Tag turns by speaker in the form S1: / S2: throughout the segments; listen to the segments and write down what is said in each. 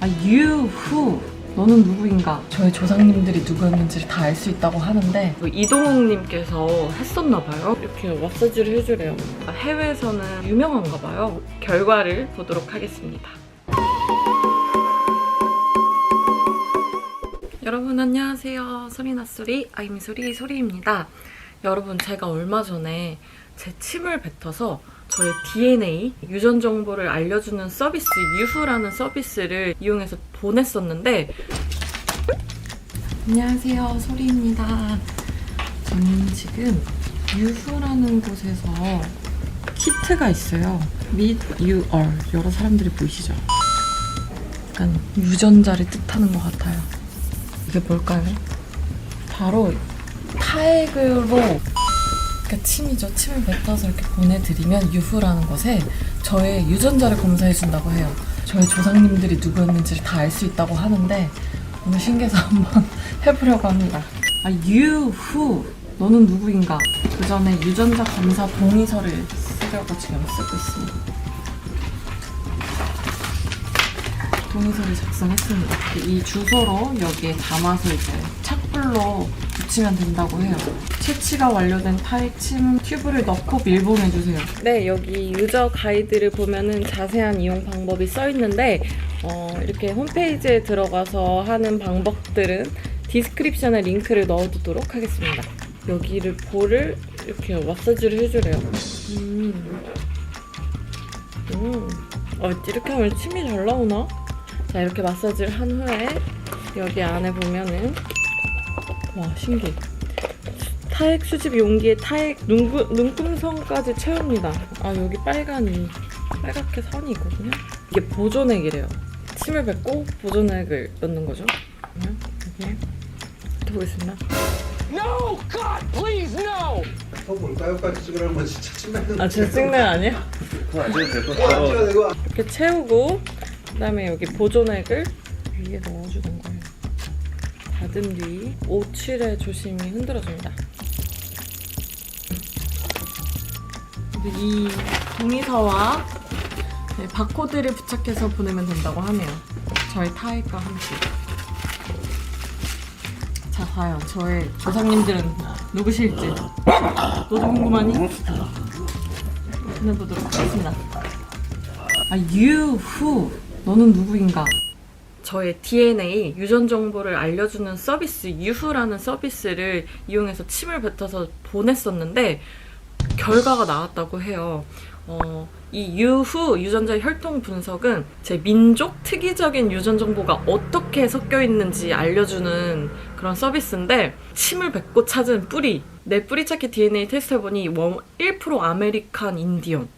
S1: 아, 유후. 너는 누구인가? 저희 조상님들이 누구였는지를 다 알 수 있다고 하는데 그 이동욱님께서 했었나 봐요. 이렇게 마사지를 해주래요. 아, 해외에서는 유명한가 봐요. 결과를 보도록 하겠습니다. 여러분 안녕하세요. 소리나 소리 아이미소리 소리입니다. 여러분 제가 얼마 전에 제 침을 뱉어서 저의 DNA 유전 정보를 알려주는 서비스 유후라는 서비스를 이용해서 보냈었는데 안녕하세요 소리입니다. 저는 지금 유후라는 곳에서 키트가 있어요. Meet you all 여러 사람들이 보이시죠? 약간 유전자를 뜻하는 것 같아요. 이게 뭘까요? 바로 타액으로 그러니까 침이죠. 침을 뱉어서 이렇게 보내드리면 유후라는 것에 저의 유전자를 검사해준다고 해요. 저희 조상님들이 누구였는지를 다 알 수 있다고 하는데 오늘 신기해서 한번 해보려고 합니다. 아 유후 너는 누구인가? 그 전에 유전자 검사 동의서를 쓰려고 지금 쓰고 있습니다. 동의서를 작성했습니다. 이 주소로 여기에 담아서 이제 착불로 붙이면 된다고 해요. 채취가 완료된 타액 침 튜브를 넣고 밀봉해주세요. 네, 여기 유저 가이드를 보면은 자세한 이용 방법이 써 있는데 어, 이렇게 홈페이지에 들어가서 하는 방법들은 디스크립션에 링크를 넣어두도록 하겠습니다. 여기를 볼을 이렇게 마사지를 해주래요. 음. 음. 어, 이렇게 하면 침이 잘 나오나? 자 이렇게 마사지를 한 후에 여기 안에 보면은 와 신기해 타액 수집 용기에 타액 눈구, 눈금성까지 채웁니다. 아 여기 빨간이 빨갛게 선이 있거든요. 이게 보존액이래요. 침을 뱉고 보존액을 넣는 거죠. 그러면 여기에 보겠습니다
S2: No! God, please, no!
S3: 더 볼까요까지 찍으라는 건 진짜 침뱉는
S1: 아 제 찍는 아니야?
S4: 그거 안 찍어도 될것
S3: 내고
S1: 이렇게 채우고 그다음에 여기 보존액을 위에 넣어주는 거예요. 닫은 뒤 5, 7에 조심히 흔들어줍니다. 이 동의서와 네, 바코드를 부착해서 보내면 된다고 하네요. 저희 타액과 함께. 자, 과연 저의 조상님들은 누구실지 너도 궁금하니? 보내보도록 하겠습니다. 아, 유후. 너는 누구인가? 저의 DNA 유전 정보를 알려주는 서비스 유후라는 서비스를 이용해서 침을 뱉어서 보냈었는데 결과가 나왔다고 해요. 어, 이 유후 유전자 혈통 분석은 제 민족 특이적인 유전 정보가 어떻게 섞여 있는지 알려주는 그런 서비스인데 침을 뱉고 찾은 뿌리 내 뿌리 찾기 DNA 테스트 해보니 1% 아메리칸 인디언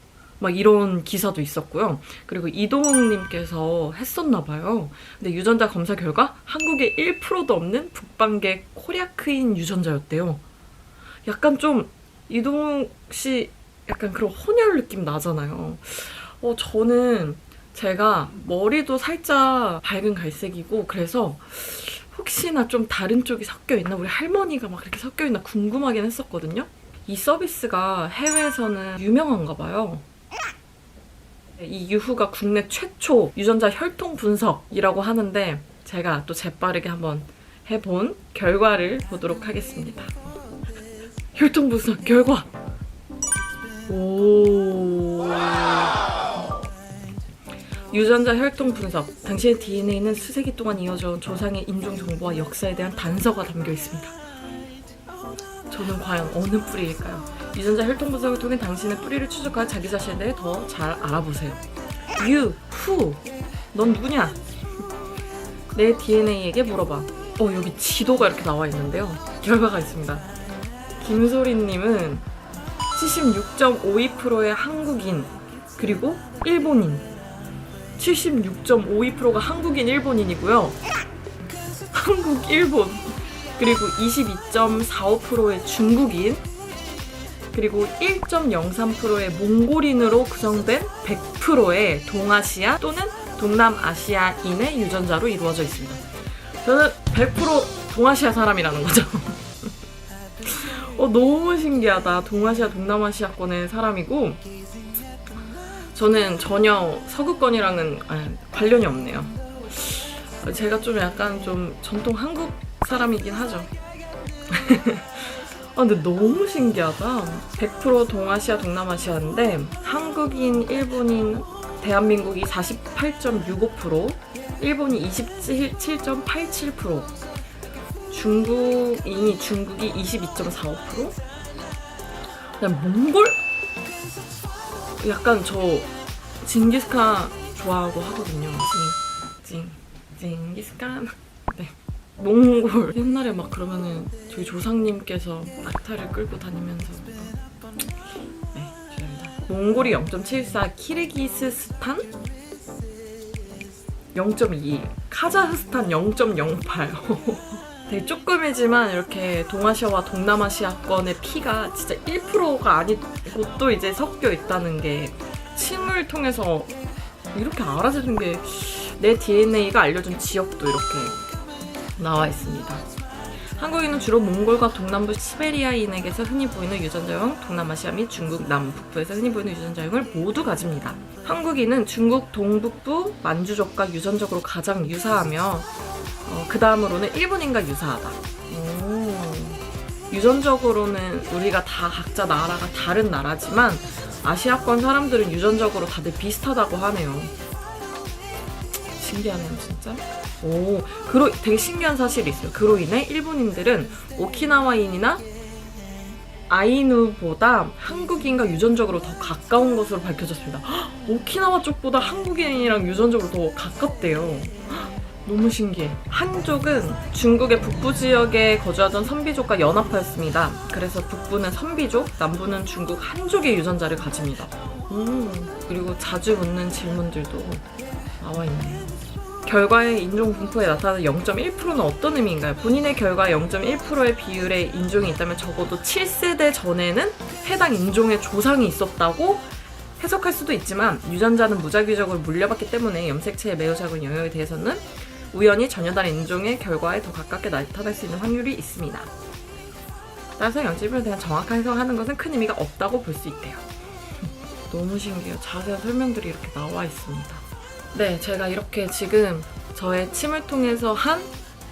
S1: 막 이런 기사도 있었고요. 그리고 이동욱님께서 했었나 봐요. 근데 유전자 검사 결과 한국에 1%도 없는 북방계 코리아크인 유전자였대요. 약간 좀 이동욱 씨 약간 그런 혼혈 느낌 나잖아요. 어, 저는 제가 머리도 살짝 밝은 갈색이고 그래서 혹시나 좀 다른 쪽이 섞여 있나 우리 할머니가 막 그렇게 섞여 있나 궁금하긴 했었거든요. 이 서비스가 해외에서는 유명한가 봐요. 이 유후가 국내 최초 유전자 혈통 분석이라고 하는데 제가 또 재빠르게 한번 해본 결과를 보도록 하겠습니다. 혈통 분석 결과. 오. 유전자 혈통 분석. 당신의 DNA는 수세기 동안 이어져온 조상의 인종 정보와 역사에 대한 단서가 담겨 있습니다. 저는 과연 어느 뿌리일까요? 유전자 혈통 분석을 통해 당신의 뿌리를 추적하여 자기 자신에 대해 더 잘 알아보세요. 유, 후, 넌 누구냐? 내 DNA에게 물어봐. 어, 여기 지도가 이렇게 나와 있는데요. 결과가 있습니다. 김소리님은 76.52%의 한국인, 그리고 일본인. 76.52%가 한국인, 일본인이고요. 한국, 일본. 그리고 22.45%의 중국인, 그리고 1.03%의 몽골인으로 구성된 100%의 동아시아 또는 동남아시아인의 유전자로 이루어져 있습니다. 저는 100% 동아시아 사람이라는 거죠. 어, 너무 신기하다. 동아시아, 동남아시아권의 사람이고, 저는 전혀 서구권이랑은 아, 관련이 없네요. 제가 좀 약간 좀 전통 한국 사람이긴 하죠. 아, 근데 너무 신기하다. 100% 동아시아, 동남아시아인데 한국인, 일본인, 대한민국이 48.65%, 일본이 27.87%, 중국인이 중국이 22.45%? 그냥 몽골? 약간 저 징기스칸 좋아하고 하거든요. 징, 징, 징기스칸. 네. 몽골. 옛날에 막 그러면은 저희 조상님께서 낙타를 끌고 다니면서 막 네, 죄송합니다. 몽골이 0.74, 키르기스스탄 0.2, 카자흐스탄 0.08. 되게 조금이지만 이렇게 동아시아와 동남아시아권의 피가 진짜 1%가 아니고 또 이제 섞여 있다는 게 침을 통해서 이렇게 알아지는 게 내 DNA가 알려준 지역도 이렇게 나와 있습니다. 한국인은 주로 몽골과 동남부 시베리아인에게서 흔히 보이는 유전자형, 동남아시아 및 중국 남북부에서 흔히 보이는 유전자형을 모두 가집니다. 한국인은 중국 동북부 만주족과 유전적으로 가장 유사하며 어, 그 다음으로는 일본인과 유사하다. 오. 유전적으로는 우리가 다 각자 나라가 다른 나라지만 아시아권 사람들은 유전적으로 다들 비슷하다고 하네요. 신기하네요, 진짜. 오, 그로 되게 신기한 사실이 있어요. 그로 인해 일본인들은 오키나와인이나 아이누보다 한국인과 유전적으로 더 가까운 것으로 밝혀졌습니다. 헉, 오키나와 쪽보다 한국인이랑 유전적으로 더 가깝대요. 헉, 너무 신기해. 한족은 중국의 북부 지역에 거주하던 선비족과 연합하였습니다. 그래서 북부는 선비족, 남부는 중국 한족의 유전자를 가집니다. 음, 그리고 자주 묻는 질문들도 나와 있네요. 결과의 인종 분포에 나타나는 0.1%는 어떤 의미인가요? 본인의 결과 0.1%의 비율의 인종이 있다면 적어도 7세대 전에는 해당 인종의 조상이 있었다고 해석할 수도 있지만 유전자는 무작위적으로 물려받기 때문에 염색체의 매우 작은 영역에 대해서는 우연히 전혀 다른 인종의 결과에 더 가깝게 나타날 수 있는 확률이 있습니다. 따라서 영집에 대한 정확한 해석하는 것은 큰 의미가 없다고 볼 수 있대요. 너무 신기해요. 자세한 설명들이 이렇게 나와 있습니다. 네, 제가 이렇게 지금 저의 침을 통해서 한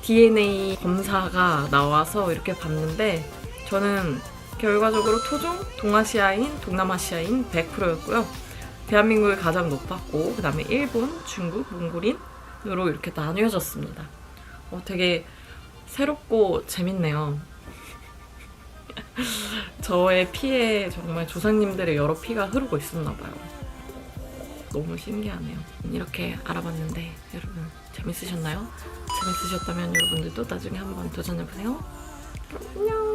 S1: DNA 검사가 나와서 이렇게 봤는데 저는 결과적으로 토종 동아시아인, 동남아시아인 100%였고요. 대한민국이 가장 높았고 그 다음에 일본, 중국, 몽골인으로 이렇게 나뉘어졌습니다. 어, 되게 새롭고 재밌네요. 저의 피에 정말 조상님들의 여러 피가 흐르고 있었나 봐요. 너무 신기하네요. 이렇게 알아봤는데 여러분 재밌으셨나요? 재밌으셨다면 여러분들도 나중에 한번 도전해보세요. 안녕!